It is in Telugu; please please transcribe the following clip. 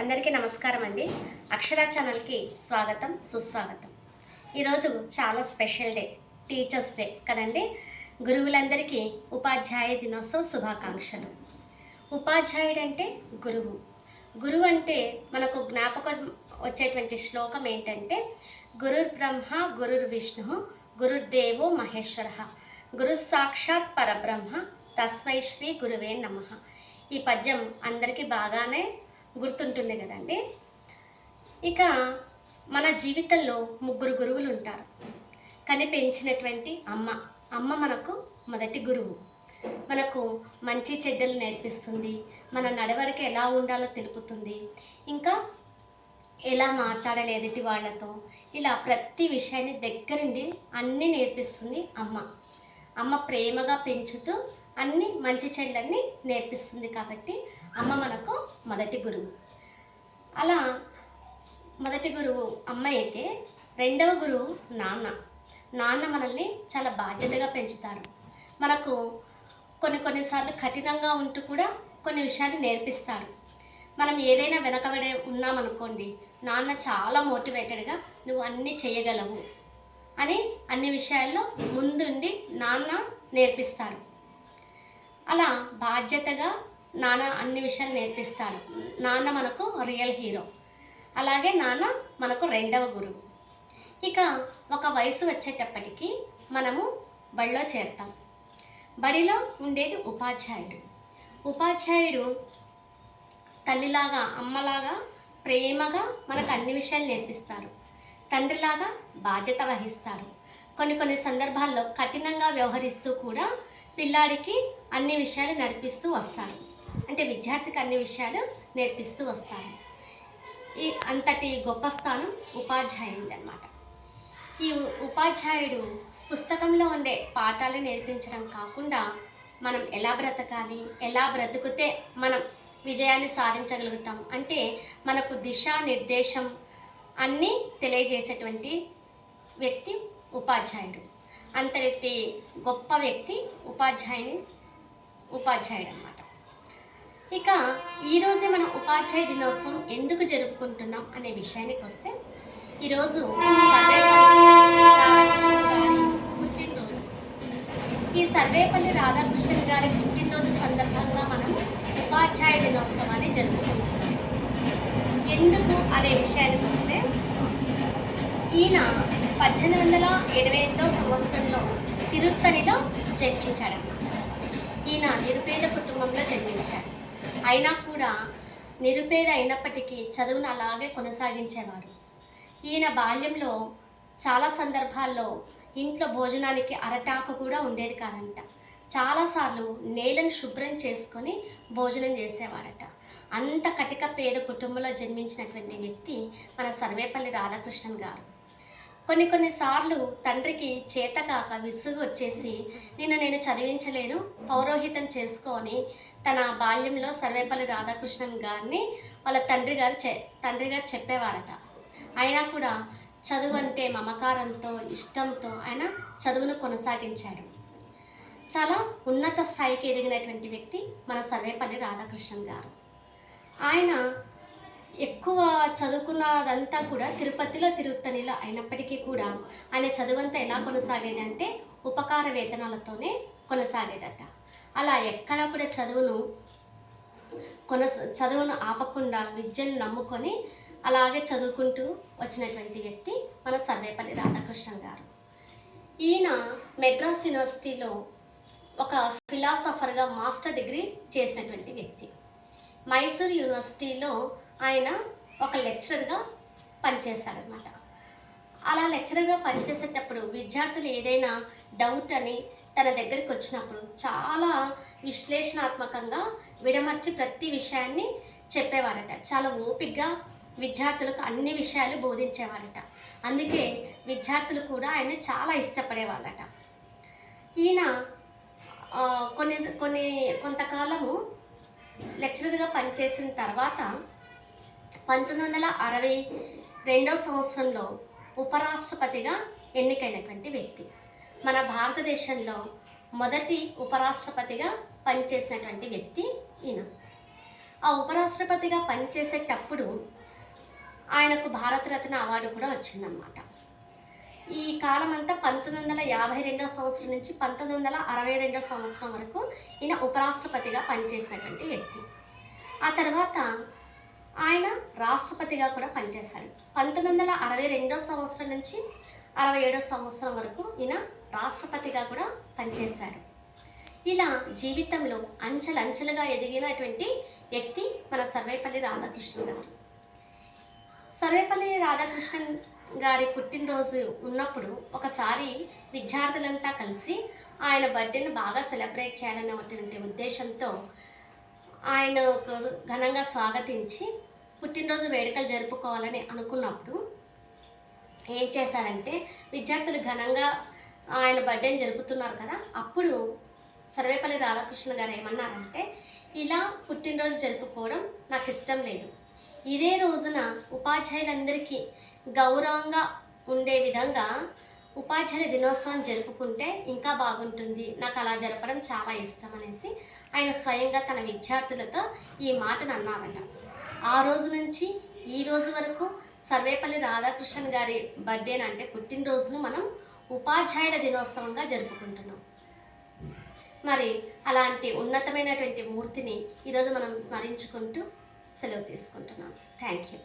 అందరికీ నమస్కారం అండి. అక్షర ఛానల్కి స్వాగతం సుస్వాగతం. ఈరోజు చాలా స్పెషల్ డే టీచర్స్ డే కదండి. గురువులందరికీ ఉపాధ్యాయ దినోత్సవ శుభాకాంక్షలు. ఉపాధ్యాయుడు అంటే గురువు. గురువు అంటే మనకు జ్ఞాపకం వచ్చేటువంటి శ్లోకం ఏంటంటే గురుర్ బ్రహ్మ గురుర్ విష్ణు గురుర్దేవో మహేశ్వర. గురు సాక్షాత్ పరబ్రహ్మ తస్మై శ్రీ గురువే నమ. ఈ పద్యం అందరికీ బాగానే గుర్తుంటుంది కదండి? ఇక మన జీవితంలో ముగ్గురు గురువులు ఉంటారు. కానీ పెంచినటువంటి అమ్మ. అమ్మ మనకు మొదటి గురువు. మనకు మంచి చెడ్డలు నేర్పిస్తుంది. మన నడవడిక ఎలా ఉండాలో తెలుపుతుంది. ఇంకా ఎలా మాట్లాడాలి ఎదుటి వాళ్ళతో ఇలా ప్రతి విషయాన్ని దగ్గరుండి అన్నీ నేర్పిస్తుంది అమ్మ. అమ్మ ప్రేమగా పెంచుతూ అన్ని మంచి చెడ్డల్ని నేర్పిస్తుంది కాబట్టి అమ్మ మనకు మొదటి గురువు. అలా మొదటి గురువు అమ్మ అయితే రెండవ గురువు నాన్న. నాన్న మనల్ని చాలా బాధ్యతగా పెంచుతాడు. మనకు కొన్ని కొన్నిసార్లు కఠినంగా ఉంటూ కూడా కొన్ని విషయాలు నేర్పిస్తాడు. మనం ఏదైనా వెనకబడి ఉన్నామనుకోండి నాన్న చాలా మోటివేటెడ్గా నువ్వు అన్నీ చేయగలవు అని అన్ని విషయాల్లో ముందుండి నాన్న నేర్పిస్తాడు. అలా బాధ్యతగా నాన్న అన్ని విషయాలు నేర్పిస్తాడు నాన్న మనకు రియల్ హీరో అలాగే నాన్న మనకు రెండవ గురువు. ఇక ఒక వయసు వచ్చేటప్పటికి మనము బడిలో చేరుతాం. బడిలో ఉండేది ఉపాధ్యాయుడు. ఉపాధ్యాయుడు తల్లిలాగా అమ్మలాగా ప్రేమగా మనకు అన్ని విషయాలు నేర్పిస్తారు. తండ్రిలాగా బాధ్యత వహిస్తారు. కొన్ని కొన్ని సందర్భాల్లో కఠినంగా వ్యవహరిస్తూ కూడా పిల్లాడికి అన్ని విషయాలు నేర్పిస్తూ వస్తారు అంటే విద్యార్థికి అన్ని విషయాలు నేర్పిస్తూ వస్తారు ఈ అంతటి గొప్ప స్థానం ఉపాధ్యాయుడి అనమాట ఈ ఉపాధ్యాయుడు పుస్తకంలో ఉండే పాఠాలు నేర్పించడం కాకుండా మనం ఎలా బ్రతకాలి ఎలా బ్రతికితే మనం విజయాన్ని సాధించగలుగుతాం అంటే మనకు దిశా నిర్దేశం అన్నీ తెలియజేసేటువంటి వ్యక్తి ఉపాధ్యాయుడు. అంతటి గొప్ప వ్యక్తి ఉపాధ్యాయుని ఉపాధ్యాయుడు అనమాట ఇక ఈరోజే మనం ఉపాధ్యాయ దినోత్సవం ఎందుకు జరుపుకుంటున్నాం అనే విషయానికి వస్తే ఈరోజు పుట్టినరోజు. ఈ సర్వేపల్లి రాధాకృష్ణన్ గారి పుట్టినరోజు సందర్భంగా మనం ఉపాధ్యాయ దినోత్సవాన్ని జరుపుకుంటున్నాం. ఎందుకు అనే విషయానికి వస్తే ఈయన పద్దెనిమిది వందల ఎనభై ఎనిమిదో సంవత్సరంలో తిరుత్తనిలో జన్మించాడన్నమాట ఈయన నిరుపేద కుటుంబంలో జన్మించాడు. అయినా కూడా నిరుపేద అయినప్పటికీ చదువును అలాగే కొనసాగించేవాడు. ఈయన బాల్యంలో చాలా సందర్భాల్లో ఇంట్లో భోజనానికి అరటాకు కూడా ఉండేది కాదంట. చాలాసార్లు నేలను శుభ్రం చేసుకొని భోజనం చేసేవాడట. అంత కటిక పేద కుటుంబంలో జన్మించినటువంటి వ్యక్తి మన సర్వేపల్లి రాధాకృష్ణన్ గారు. కొన్ని కొన్నిసార్లు తండ్రికి చేతకాక విసుగు వచ్చేసి నిన్ను నేను చదివించలేను పౌరోహితం చేసుకొని తన బాల్యంలో సర్వేపల్లి రాధాకృష్ణన్ గారిని వాళ్ళ తండ్రి గారు చె తండ్రి గారు చెప్పేవారట. అయినా కూడా చదువు అంటే మమకారంతో ఇష్టంతో ఆయన చదువును కొనసాగించాడు. చాలా ఉన్నత స్థాయికి ఎదిగినటువంటి వ్యక్తి మన సర్వేపల్లి రాధాకృష్ణన్ గారు. ఆయన ఎక్కువ చదువుకున్నదంతా కూడా తిరుపతిలో తిరుత్తణిలో అయినప్పటికీ కూడా ఆయన చదువంతా ఎలా కొనసాగేది అంటే ఉపకార వేతనాలతోనే కొనసాగేదట. అలా ఎక్కడ కూడా చదువును కొనస చదువును ఆపకుండా విద్యను నమ్ముకొని అలాగే చదువుకుంటూ వచ్చినటువంటి వ్యక్తి మన సర్వేపల్లి రాధాకృష్ణన్ గారు. ఈయన మెడ్రాస్ యూనివర్సిటీలో ఒక ఫిలాసఫర్గా మాస్టర్ డిగ్రీ చేసినటువంటి వ్యక్తి. మైసూర్ యూనివర్సిటీలో ఆయన ఒక లెక్చరర్గా పనిచేశాడనమాట అలా లెక్చరర్గా పనిచేసేటప్పుడు విద్యార్థులు ఏదైనా డౌట్ అని తన దగ్గరికి వచ్చినప్పుడు చాలా విశ్లేషణాత్మకంగా విడమర్చి ప్రతి విషయాన్ని చెప్పేవాడట. చాలా ఓపిగ్గా విద్యార్థులకు అన్ని విషయాలు బోధించేవాడట. అందుకే విద్యార్థులు కూడా ఆయన చాలా ఇష్టపడేవాళ్ళట. ఈయన కొన్ని కొన్ని కొంతకాలము లెక్చరర్గా పనిచేసిన తర్వాత పంతొమ్మిది వందల అరవై రెండవ సంవత్సరంలో ఉపరాష్ట్రపతిగా ఎన్నికైనటువంటి వ్యక్తి. మన భారతదేశంలో మొదటి ఉపరాష్ట్రపతిగా పనిచేసినటువంటి వ్యక్తి ఈయన. ఆ ఉపరాష్ట్రపతిగా పనిచేసేటప్పుడు ఆయనకు భారతరత్న అవార్డు కూడా వచ్చిందన్నమాట. ఈ కాలం అంతా పంతొమ్మిది వందల యాభై రెండవ సంవత్సరం నుంచి పంతొమ్మిది వందల అరవై రెండవ సంవత్సరం వరకు ఈయన ఉపరాష్ట్రపతిగా పనిచేసినటువంటి వ్యక్తి. ఆ తర్వాత ఆయన రాష్ట్రపతిగా కూడా పనిచేశారు. పంతొమ్మిది వందల అరవై రెండో సంవత్సరం నుంచి అరవై ఏడో సంవత్సరం వరకు ఈయన రాష్ట్రపతిగా కూడా పనిచేశాడు ఇలా జీవితంలో అంచెలంచెలుగా ఎదిగినటువంటి వ్యక్తి మన సర్వేపల్లి రాధాకృష్ణన్ గారు. సర్వేపల్లి రాధాకృష్ణన్ గారి పుట్టినరోజు ఉన్నప్పుడు ఒకసారి విద్యార్థులంతా కలిసి ఆయన బర్త్డేను బాగా సెలబ్రేట్ చేయాలనేటువంటి ఉద్దేశంతో ఆయనకు ఘనంగా స్వాగతించి పుట్టినరోజు వేడుకలు జరుపుకోవాలని అనుకున్నప్పుడు ఏం చేశారంటే విద్యార్థులు ఘనంగా ఆయన బర్త్డేని జరుపుతున్నారు కదా అప్పుడు సర్వేపల్లి రాధాకృష్ణ గారు ఏమన్నారంటే ఇలా పుట్టినరోజు జరుపుకోవడం నాకు ఇష్టం లేదు. ఇదే రోజున ఉపాధ్యాయులందరికీ గౌరవంగా ఉండే విధంగా ఉపాధ్యాయుల దినోత్సవం జరుపుకుంటే ఇంకా బాగుంటుంది నాకు అలా జరపడం చాలా ఇష్టం అనేసి ఆయన స్వయంగా తన విద్యార్థులతో ఈ మాటను అన్నారట. ఆ రోజు నుంచి ఈ రోజు వరకు సర్వేపల్లి రాధాకృష్ణన్ గారి బర్త్డేన అంటే పుట్టినరోజును మనం ఉపాధ్యాయుల దినోత్సవంగా జరుపుకుంటున్నాం. మరి అలాంటి ఉన్నతమైనటువంటి మూర్తిని ఈరోజు మనం స్మరించుకుంటూ సెలవు తీసుకుంటున్నాం. Thank you